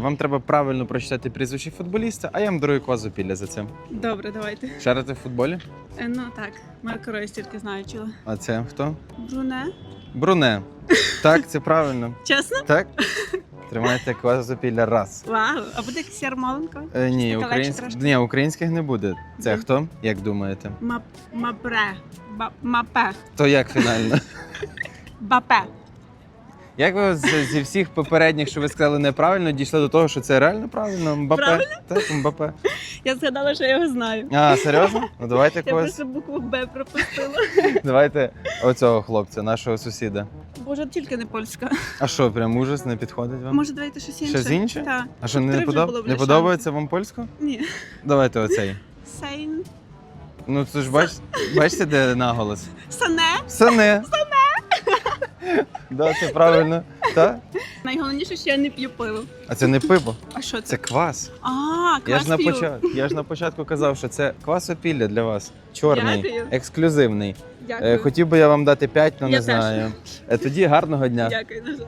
Вам треба правильно прочитати прізвище футболіста, а я вам дарую квазопілля за це. Добре, давайте. Шарите в футболі? Е, ну так, Марко Ройс тільки знаю чула. А це хто? Бруне? Бруне. Так, це правильно. Чесно? Так? Тримайте квазопілля раз. Вау, а буде якийсь Ярмоленко? Е, ні, легше трошки. ні, українських не буде. Це хто? Як думаєте? Мап... Мапре. Ба... Мапе. То як фінально? Бапе. Як ви з- зі всіх попередніх, що ви сказали неправильно, дійшли до того, що це реально правильно? Мбапе? Правильно? Так, Мбапе. Я згадала, що я його знаю. А, серйозно? Ну давайте Я когось. просто букву Б пропустила. Давайте оцього хлопця, нашого сусіда. Боже, тільки не польська. А що, прям ужас не підходить вам? Може, давайте щось інше? Щось інше? Так. А що не, Три вже подоб... було б не для подобається вам польська? Ні. Давайте оцей. Сейн. Ну це ж бач... бачите, де наголос? Сане. Сане. Да, це правильно. Так? Найголовніше, що я не п'ю пиво. А це не пиво, А що це? це квас. А, Я квас ж на п'ю. початку, я ж на початку казав, що це квасопілля для вас. Чорний, Дякую. ексклюзивний. Дякую. Е, Хотів би я вам дати 5, але Я не теж. знаю. Е, Тоді гарного дня. Дякую дуже.